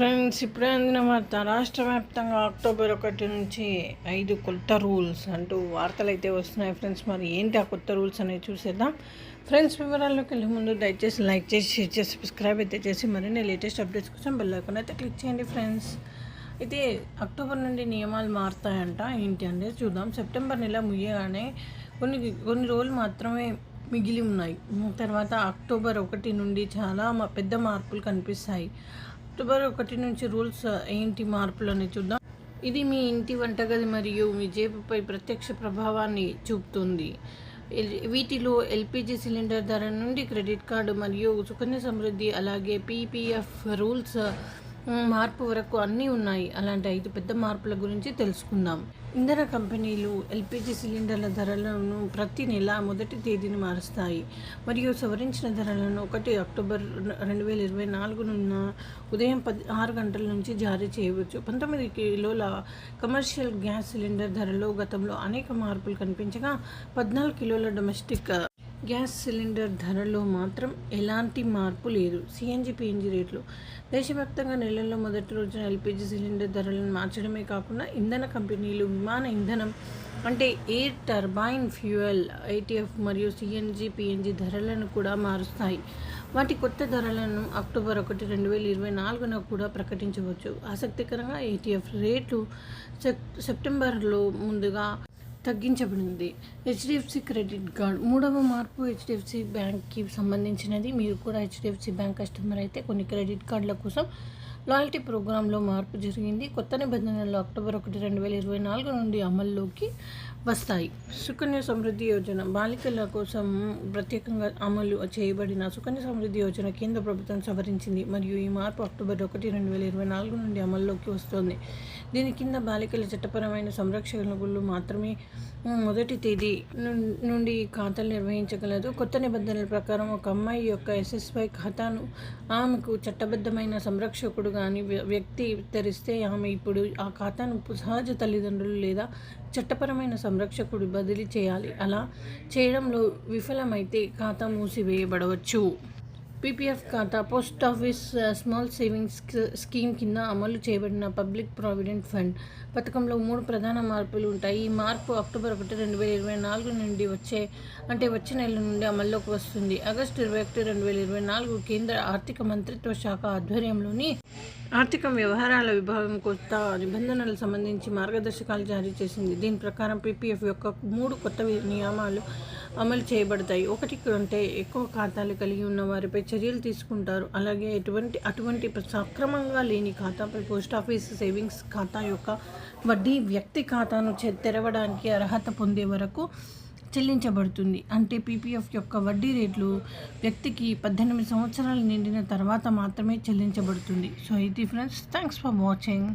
Friends ఇప్పుడే అందిన వార్త. రాష్ట్ర వ్యాప్తంగా అక్టోబర్ ఒకటి నుంచి ఐదు కొత్త రూల్స్ అంటూ వార్తలు అయితే వస్తున్నాయి ఫ్రెండ్స్. మరి ఏంటి ఆ కొత్త రూల్స్ అనేవి చూసేద్దాం. ఫ్రెండ్స్ వివరాల్లోకి వెళ్ళే ముందు దయచేసి లైక్ చేసి షేర్ చేసి సబ్స్క్రైబ్ అయితే చేసి మరిన్ని లేటెస్ట్ అప్డేట్స్ కోసం బెల్ ఐకాన్ అయితే క్లిక్ చేయండి ఫ్రెండ్స్. అయితే అక్టోబర్ నుండి నియమాలు మారుతాయంట. ఏంటి అనేది చూద్దాం. సెప్టెంబర్ నెల ముయ్యగానే కొన్ని కొన్ని రోజులు మాత్రమే మిగిలి ఉన్నాయి. తర్వాత అక్టోబర్ ఒకటి నుండి చాలా పెద్ద మార్పులు కనిపిస్తాయి. అక్టోబర్ ఒకటి నుంచి రూల్స్ ఏంటి మార్పులు అనేది చూద్దాం. ఇది మీ ఇంటి వంటగది మరియు మీ జేబుపై ప్రత్యక్ష ప్రభావాన్ని చూపుతుంది. వీటిలో ఎల్పిజి సిలిండర్ ధర నుండి క్రెడిట్ కార్డు మరియు సుకన్య సమృద్ధి అలాగే పీపీఎఫ్ రూల్స్ మార్పు వరకు అన్నీ ఉన్నాయి. అలాంటి ఐదు పెద్ద మార్పుల గురించి తెలుసుకుందాం. ఇంధన కంపెనీలు ఎల్పిజి సిలిండర్ల ధరలను ప్రతి నెల మొదటి తేదీని మారుస్తాయి. మరియు సవరించిన ధరలను ఒకటి అక్టోబర్ రెండు వేల ఇరవై నాలుగునున్న ఉదయం పది ఆరు గంటల నుంచి జారీ చేయవచ్చు. పంతొమ్మిది కిలోల కమర్షియల్ గ్యాస్ సిలిండర్ ధరలో గతంలో అనేక మార్పులు కనిపించగా పద్నాలుగు కిలోల డొమెస్టిక్ గ్యాస్ సిలిండర్ ధరలో మాత్రం ఎలాంటి మార్పు లేదు. సిఎన్జి పిఎన్జి రేట్లు. దేశవ్యాప్తంగా నెలల్లో మొదటి రోజున ఎల్పిజి సిలిండర్ ధరలను మార్చడమే కాకుండా ఇంధన కంపెనీలు విమాన ఇంధనం అంటే ఎయిర్ టర్బైన్ ఫ్యూయల్ ఐటీఎఫ్ మరియు సిఎన్జి పిఎన్జి ధరలను కూడా మారుస్తాయి. వాటి కొత్త ధరలను అక్టోబర్ ఒకటి రెండు వేల ఇరవై నాలుగున కూడా ప్రకటించవచ్చు. ఆసక్తికరంగా ఏటీఎఫ్ రేట్లు సెప్ సెప్టెంబర్లో ముందుగా తగ్గించబడింది. హెచ్డిఎఫ్సి క్రెడిట్ కార్డ్ మూడవ మార్పు హెచ్డిఎఫ్సి బ్యాంక్కి సంబంధించినది. మీరు కూడా హెచ్డిఎఫ్సి బ్యాంక్ కస్టమర్ అయితే కొన్ని క్రెడిట్ కార్డుల కోసం లాయల్టీ ప్రోగ్రాంలో మార్పు జరిగింది. కొత్త నిబంధనలు అక్టోబర్ ఒకటి రెండు వేల ఇరవై నాలుగు నుండి అమల్లోకి వస్తాయి. సుకన్య సమృద్ధి యోజన బాలికల కోసం ప్రత్యేకంగా అమలు చేయబడిన సుకన్య సమృద్ధి యోజన కేంద్ర ప్రభుత్వం సవరించింది మరియు ఈ మార్పు అక్టోబర్ ఒకటి రెండు వేల ఇరవై నాలుగు నుండి అమల్లోకి వస్తుంది. దీని కింద బాలికల చట్టపరమైన సంరక్షణలు మాత్రమే మొదటి తేదీ నుండి ఖాతాలు నిర్వహించగలదు. కొత్త నిబంధనల ప్రకారం ఒక అమ్మాయి యొక్క ఎస్ఎస్వై ఖాతాను ఆమెకు చట్టబద్ధమైన సంరక్షకుడు కానీ వ్యక్తి తెరిస్తే ఆమె ఇప్పుడు ఆ ఖాతాను సహజ తల్లిదండ్రులు లేదా చట్టపరమైన సంరక్షకుడు బదిలీ చేయాలి. అలా చేయడంలో విఫలమైతే ఖాతా మూసివేయబడవచ్చు. పీపీఎఫ్ ఖాతా post office small savings scheme కింద అమలు చేయబడిన పబ్లిక్ ప్రావిడెంట్ ఫండ్. పథకంలో మూడు ప్రధాన మార్పులు ఉంటాయి. ఈ మార్పు అక్టోబర్ ఒకటి రెండు వేల ఇరవై నాలుగు నుండి వచ్చే అంటే వచ్చే నెల నుండి అమల్లోకి వస్తుంది. ఆగస్టు ఇరవై ఒకటి రెండు వేల ఇరవై నాలుగు కేంద్ర ఆర్థిక మంత్రిత్వ శాఖ ఆధ్వర్యంలోని ఆర్థిక వ్యవహారాల విభాగం కొత్త నిబంధనలకు సంబంధించి మార్గదర్శకాలు జారీ చేసింది. దీని ప్రకారం పీపీఎఫ్ యొక్క మూడు కొత్త నియామాలు నియమాలు అమలు చేయబడతాయి. ఒకటి కంటే ఎక్కువ ఖాతాలు కలిగి ఉన్న వారిపై చర్యలు తీసుకుంటారు. అలాగే ఎటువంటి అటువంటి సక్రమంగా లేని ఖాతాపై పోస్ట్ ఆఫీస్ సేవింగ్స్ ఖాతా యొక్క వడ్డీ వ్యక్తి ఖాతాను తెరవడానికి అర్హత పొందే వరకు చెల్లించబడుతుంది. అంటే పీపీఎఫ్ యొక్క వడ్డీ రేట్లు వ్యక్తికి పద్దెనిమిది సంవత్సరాలు నిండిన తర్వాత మాత్రమే చెల్లించబడుతుంది. సో ఇది ఫ్రెండ్స్ థ్యాంక్స్ ఫర్ వాచింగ్.